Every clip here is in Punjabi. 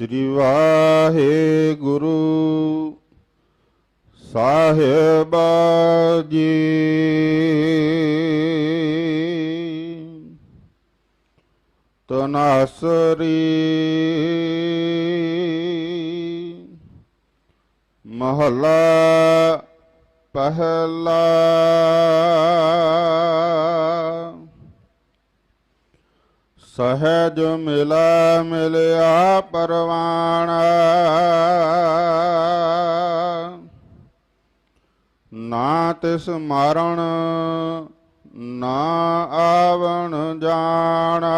ਸ੍ਰੀ ਵਾਹਿਗੁਰੂ ਸਾਹਿਬ ਜੀ ਤਨਾਸਰੀ ਮਹਲਾ ਪਹਿਲਾ ਸਹਿਜ ਮਿਲਾ ਮਿਲਿਆ ਪਰਵਾਣਾ। ਨਾ ਤਿਸ ਮਾਰਣ, ਨਾ ਆਵਣ ਜਾਣਾ।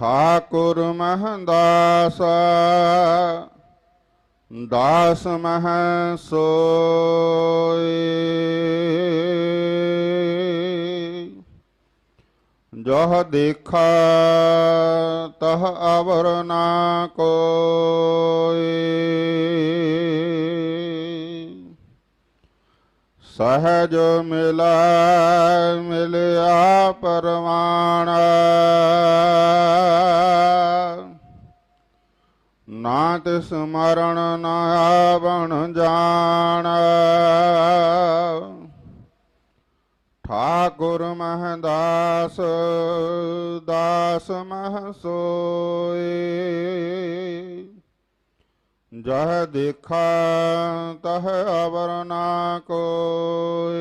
ਠਾਕੁਰ ਮਹਦਾਸ, ਦਾਸ ਮਹ ਸੋਏ ਜਹ ਦੇਖਾ, ਤਹ ਅਵਰ ਨਾ ਕੋਏ। ਸਹਜ ਮਿਲਾ, ਮਿਲਿਆ ਪਰਵਾਣਾ। ਨਾ ਤਿਸ ਮਰਨ, ਨਾ ਆਵਣ ਜਾਣ। ਠਾਕੁਰ ਮਹਦਾਸ, ਦਾਸ ਮਹ ਸੋਏ। ਜਹ ਦੇਖਾ ਤਹ ਅਵਰ ਨਾ ਕੋਏ।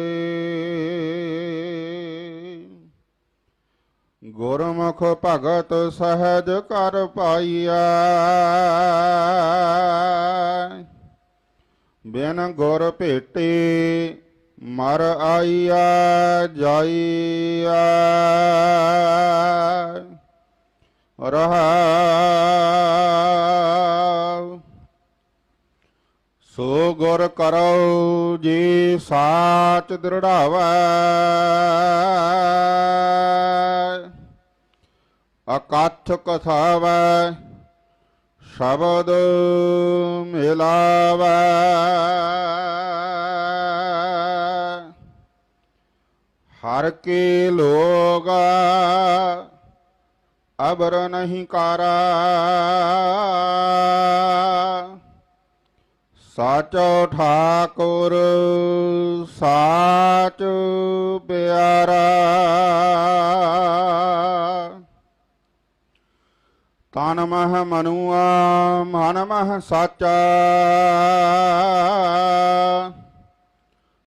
ਗੁਰਮੁਖ ਭਗਤ ਸਹਿਜ ਕਰ ਪਾਈਆ ਬਿਨ ਗੁਰ ਭੇਟੇ ਮਰ ਆਈਆ ਜਾਈਆ ਰਹਾ। ਸੋ ਗੁਰ ਕਰੋ ਜੀ ਸਾਚ ਦ੍ਰਿੜਾਵੈ। ਅਕਥ ਕਥਾਵੈ ਸ਼ਬਦ ਮਿਲਾਵੈ। ਹਰ ਕੇ ਲੋਗ ਅਬਰ ਨਹੀਂ ਕਾਰਾ। ਸਾਚੋ ਠਾਕੁਰ, ਸਾਚ ਪਿਆਰਾ। ਤਨ ਮਹ ਮਨੁਆ, ਮਨ ਮਹ ਸਾਚਾ।